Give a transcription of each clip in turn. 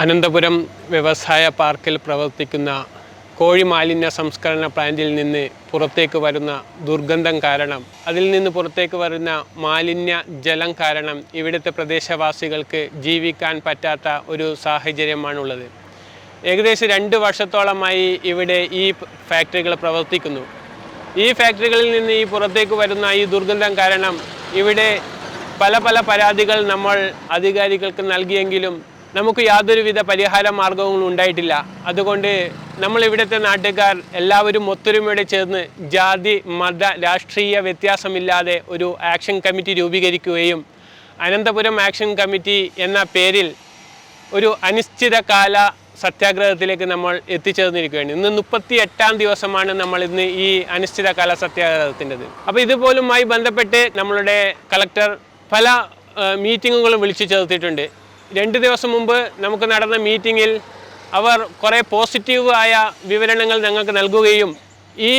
അനന്തപുരം വ്യവസായ പാർക്കിൽ പ്രവർത്തിക്കുന്ന കോഴി മാലിന്യ സംസ്കരണ പ്ലാന്റിൽ നിന്ന് പുറത്തേക്ക് വരുന്ന ദുർഗന്ധം കാരണം അതിൽ നിന്ന് പുറത്തേക്ക് വരുന്ന മാലിന്യ ജലം കാരണം ഇവിടുത്തെ പ്രദേശവാസികൾക്ക് ജീവിക്കാൻ പറ്റാത്ത ഒരു സാഹചര്യമാണുള്ളത്. ഏകദേശം രണ്ട് വർഷത്തോളമായി ഇവിടെ ഈ ഫാക്ടറികൾ പ്രവർത്തിക്കുന്നു. ഈ ഫാക്ടറികളിൽ നിന്ന് ഈ പുറത്തേക്ക് വരുന്ന ഈ ദുർഗന്ധം കാരണം ഇവിടെ പല പല പരാതികൾ നമ്മൾ അധികാരികൾക്ക് നൽകിയെങ്കിലും നമുക്ക് യാതൊരുവിധ പരിഹാര മാർഗങ്ങളും ഉണ്ടായിട്ടില്ല. അതുകൊണ്ട് നമ്മൾ ഇവിടുത്തെ നാട്ടുകാർ എല്ലാവരും ഒത്തൊരുമയോടെ ചേർന്ന് ജാതി മത രാഷ്ട്രീയ വ്യത്യാസമില്ലാതെ ഒരു ആക്ഷൻ കമ്മിറ്റി രൂപീകരിക്കുകയും അനന്തപുരം ആക്ഷൻ കമ്മിറ്റി എന്ന പേരിൽ ഒരു അനിശ്ചിതകാല സത്യാഗ്രഹത്തിലേക്ക് നമ്മൾ എത്തിച്ചേർന്നിരിക്കുകയാണ്. ഇന്ന് മുപ്പത്തി എട്ടാം ദിവസമാണ് നമ്മൾ ഇന്ന് ഈ അനിശ്ചിതകാല സത്യാഗ്രഹത്തിന്റെത്. അപ്പോൾ ഇതുപോലുമായി ബന്ധപ്പെട്ട് നമ്മളുടെ കളക്ടർ പല മീറ്റിങ്ങുകളും വിളിച്ചു ചേർത്തിട്ടുണ്ട്. രണ്ട് ദിവസം മുമ്പ് നമുക്ക് നടന്ന മീറ്റിങ്ങിൽ അവർ കുറേ പോസിറ്റീവ് ആയ വിവരണങ്ങൾ ഞങ്ങൾക്ക് നൽകുകയും ഈ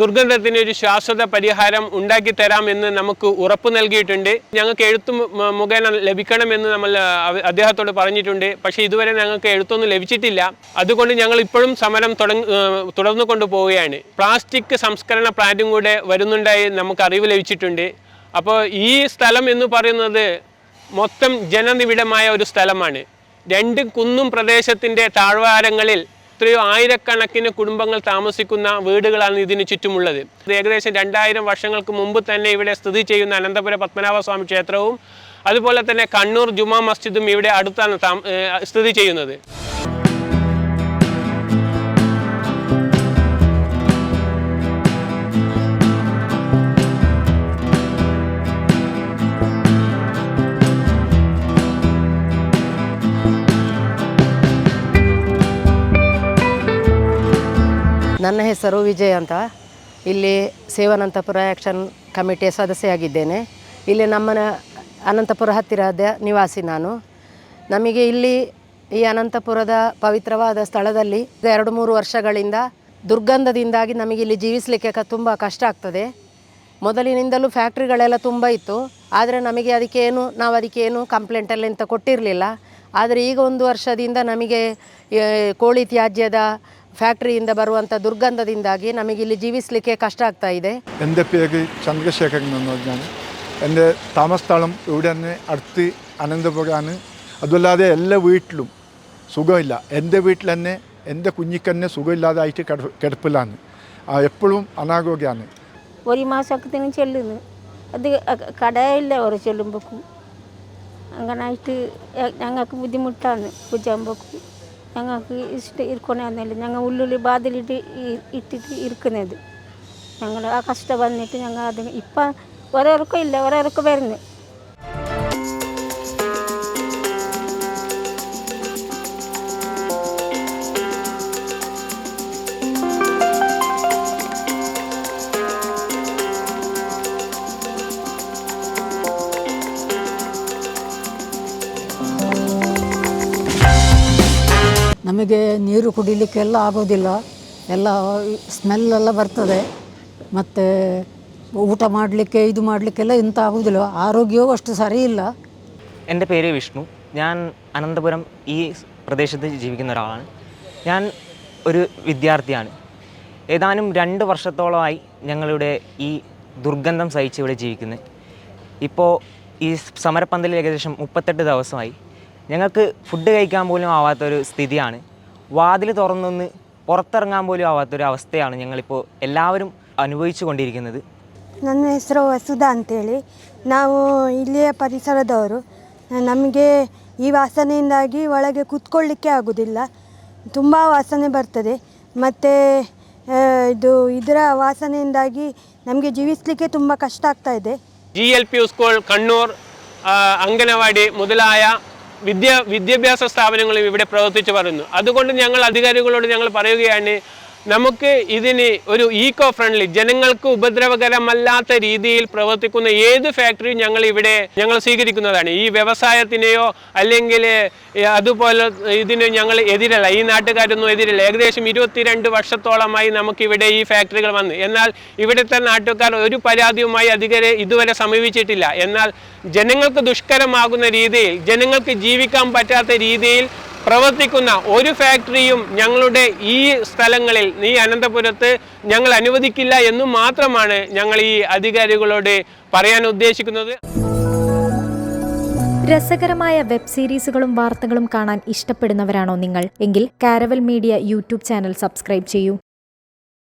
ദുർഗന്ധത്തിന് ഒരു ശാശ്വത പരിഹാരം ഉണ്ടാക്കി തരാമെന്ന് നമുക്ക് ഉറപ്പ് നൽകിയിട്ടുണ്ട്. ഞങ്ങൾക്ക് എഴുത്ത് മുഖേന ലഭിക്കണമെന്ന് നമ്മൾ അദ്ദേഹത്തോട് പറഞ്ഞിട്ടുണ്ട്. പക്ഷേ ഇതുവരെ ഞങ്ങൾക്ക് എഴുത്തൊന്നും ലഭിച്ചിട്ടില്ല. അതുകൊണ്ട് ഞങ്ങൾ ഇപ്പോഴും സമരം തുടർന്നു കൊണ്ടുപോവുകയാണ് പ്ലാസ്റ്റിക് സംസ്കരണ പ്ലാന്റും കൂടെ വരുന്നുണ്ടായി നമുക്ക് അറിവ് ലഭിച്ചിട്ടുണ്ട്. അപ്പോൾ ഈ സ്ഥലം എന്ന് പറയുന്നത് മൊത്തം ജനനിബിഡമായ ഒരു സ്ഥലമാണ്. രണ്ട് കുന്നും പ്രദേശത്തിന്റെ താഴ്വാരങ്ങളിൽ എത്രയോ ആയിരക്കണക്കിന് കുടുംബങ്ങൾ താമസിക്കുന്ന വീടുകളാണ് ഇതിന് ചുറ്റുമുള്ളത്. ഏകദേശം രണ്ടായിരം വർഷങ്ങൾക്ക് മുമ്പ് തന്നെ ഇവിടെ സ്ഥിതി ചെയ്യുന്ന അനന്തപുര പത്മനാഭസ്വാമി ക്ഷേത്രവും അതുപോലെ തന്നെ കണ്ണൂർ ജുമാ മസ്ജിദും ഇവിടെ അടുത്താണ് സ്ഥിതി ചെയ്യുന്നത്. ನನ್ನ ಹೆಸರು ವಿಜಯ್ ಅಂತ. ಇಲ್ಲಿ ಸೇವಾನಂತಪುರ ಆ್ಯಕ್ಷನ್ ಕಮಿಟಿಯ ಸದಸ್ಯೆಯಾಗಿದ್ದೇನೆ. ಇಲ್ಲಿ ನಮ್ಮನ ಅನಂತಪುರ ಹತ್ತಿರದ ನಿವಾಸಿ ನಾನು. ನಮಗೆ ಇಲ್ಲಿ ಈ ಅನಂತಪುರದ ಪವಿತ್ರವಾದ ಸ್ಥಳದಲ್ಲಿ ಎರಡು ಮೂರು ವರ್ಷಗಳಿಂದ ದುರ್ಗಂಧದಿಂದಾಗಿ ನಮಗೆ ಇಲ್ಲಿ ಜೀವಿಸಲಿಕ್ಕೆ ತುಂಬ ಕಷ್ಟ ಆಗ್ತದೆ. ಮೊದಲಿನಿಂದಲೂ ಫ್ಯಾಕ್ಟ್ರಿಗಳೆಲ್ಲ ತುಂಬ ಇತ್ತು. ಆದರೆ ನಮಗೆ ಅದಕ್ಕೆ ಏನು ನಾವು ಅದಕ್ಕೆ ಏನು ಕಂಪ್ಲೇಂಟಲ್ಲಿ ಅಂತ ಕೊಟ್ಟಿರಲಿಲ್ಲ. ಆದರೆ ಈಗ ಒಂದು ವರ್ಷದಿಂದ ನಮಗೆ ಕೋಳಿ ತ್ಯಾಜ್ಯದ ಫ್ಯಾಕ್ಟ್ರಿಯಿಂದ ಬರುವಂಥ ದುರ್ಗಂಧದಿಂದಾಗಿ ನಮಗೆ ಇಲ್ಲಿ ಜೀವಿಸಲಿಕ್ಕೆ ಕಷ್ಟ ಆಗ್ತಾ ಇದೆ എൻ്റെ പേര് ചന്ദ്രശേഖരൻ എന്ന് പറഞ്ഞാണ് എൻ്റെ താമസസ്ഥലം ഇവിടെ തന്നെ അടുത്ത് അനന്തപുരമാണ് അതുമല്ലാതെ എല്ലാ വീട്ടിലും സുഖമില്ല എൻ്റെ വീട്ടിൽ തന്നെ എൻ്റെ കുഞ്ഞിക്ക് തന്നെ സുഖമില്ലാതായിട്ട് കിട കിടപ്പിലാണ് ആ, എപ്പോഴും അനാരോഗ്യമാണ് ഒരു മാസത്തിന് ചെല്ലുന്നു അത് അ- കടയില്ല ഒരു ചെല്ലുമ്പോക്കും അങ്ങനായിട്ട് എ- ഞങ്ങൾക്ക് ബുദ്ധിമുട്ടാണ് ഉച്ചയാകുമ്പോക്കും ഞങ്ങൾക്ക് ഇഷ്ടം ഇരിക്കണമെന്നില്ല ഞങ്ങൾ ഉള്ളിൽ ബാതിലിട്ട് ഇട്ടിട്ട് ഇരിക്കുന്നത് ഞങ്ങൾ ആ കഷ്ടം വന്നിട്ട് ഞങ്ങൾ അത് ഇപ്പം ഒരേർക്കും ഇല്ല. ഒരേർക്ക് വരുന്നു ನಮಗೆ ನೀರು ಕುಡಿಲಿಕ್ಕೆಲ್ಲ ಆಗೋದಿಲ್ಲ ಎಲ್ಲ ಸ್ಮೆಲ್ಲೆಲ್ಲ ಬರ್ತದೆ ಮತ್ತು ಊಟ ಮಾಡಲಿಕ್ಕೆ ಇದು ಮಾಡಲಿಕ್ಕೆಲ್ಲ ಇಂಥ ಆಗೋದಿಲ್ಲ ಆರೋಗ್ಯವೂ ಅಷ್ಟು ಸರಿ ಇಲ್ಲ എൻ്റെ പേര് വിഷ്ണു ഞാൻ അനന്തപുരം ഈ സ് പ്രദേശത്ത് ജീവിക്കുന്ന ഒരാളാണ് ഞാൻ ഒരു വിദ്യാർത്ഥിയാണ് ഏതാനും രണ്ട് വർഷത്തോളമായി ഞങ്ങളിവിടെ ഈ ദുർഗന്ധം സഹിച്ച് ഇവിടെ ജീവിക്കുന്നത് ഇപ്പോൾ ഈ സമരപ്പന്തലിൽ ഏകദേശം മുപ്പത്തെട്ട് ദിവസമായി ഞങ്ങൾക്ക് ഫുഡ് കഴിക്കാൻ പോലും ആവാത്തൊരു സ്ഥിതിയാണ് വാതിൽ തുറന്നൊന്ന് പുറത്തിറങ്ങാൻ പോലും ആവാത്തൊരു അവസ്ഥയാണ് ഞങ്ങളിപ്പോൾ എല്ലാവരും അനുഭവിച്ചു കൊണ്ടിരിക്കുന്നത് ನನ್ನ ಹೆಸರು ವಸುಧಾ ಅಂತೇಳಿ ನಾವು ಇಲ್ಲಿಯ ಪರಿಸರದವರು ನಮಗೆ ಈ ವಾಸನೆಯಿಂದಾಗಿ ಒಳಗೆ ಕೂತ್ಕೊಳ್ಳಿಕ್ಕೆ ಆಗೋದಿಲ್ಲ ತುಂಬ ವಾಸನೆ ಬರ್ತದೆ ಮತ್ತು ಇದು ಇದರ ವಾಸನೆಯಿಂದಾಗಿ ನಮಗೆ ಜೀವಿಸಲಿಕ್ಕೆ ತುಂಬ ಕಷ್ಟ ಆಗ್ತಾ ಇದೆ G L P school Kannur ആ, അംഗനവാടി മുതലായ വിദ്യ വിദ്യാഭ്യാസ സ്ഥാപനങ്ങളും ഇവിടെ പ്രവർത്തിച്ചു വരുന്നു അതുകൊണ്ട് ഞങ്ങൾ അധികാരികളോട് ഞങ്ങൾ പറയുകയാണ് നമുക്ക് ഇതിന് ഒരു ഈക്കോ ഫ്രണ്ട്ലി ജനങ്ങൾക്ക് ഉപദ്രവകരമല്ലാത്ത രീതിയിൽ പ്രവർത്തിക്കുന്ന ഏത് ഫാക്ടറിയും ഞങ്ങൾ ഇവിടെ ഞങ്ങൾ സ്വീകരിക്കുന്നതാണ്. ഈ വ്യവസായത്തിനെയോ അല്ലെങ്കിൽ അതുപോലെ ഇതിന് ഞങ്ങൾ എതിരല്ല. ഈ നാട്ടുകാരൊന്നും എതിരല്ല. ഏകദേശം ഇരുപത്തിരണ്ട് വർഷത്തോളമായി നമുക്കിവിടെ ഈ ഫാക്ടറികൾ വന്ന്. എന്നാൽ ഇവിടുത്തെ നാട്ടുകാർ ഒരു പരാതിയുമായി അധികരെ ഇതുവരെ സമീപിച്ചിട്ടില്ല. എന്നാൽ ജനങ്ങൾക്ക് ദുഷ്കരമാകുന്ന രീതിയിൽ ജനങ്ങൾക്ക് ജീവിക്കാൻ പറ്റാത്ത രീതിയിൽ പ്രവർത്തിക്കുന്ന ഒരു ഫാക്ടറിയും ഞങ്ങളുടെ ഈ സ്ഥലങ്ങളിൽ ഈ അനന്തപുരത്ത് ഞങ്ങൾ അനുവദിക്കില്ല എന്ന് മാത്രമാണ് ഞങ്ങൾ ഈ അധികാരികളോട് പറയാൻ ഉദ്ദേശിക്കുന്നത്. രസകരമായ വെബ് സീരീസുകളും വാർത്തകളും കാണാൻ ഇഷ്ടപ്പെടുന്നവരാണോ നിങ്ങൾ? എങ്കിൽ Caravel media YouTube channel subscribe ചെയ്യൂ.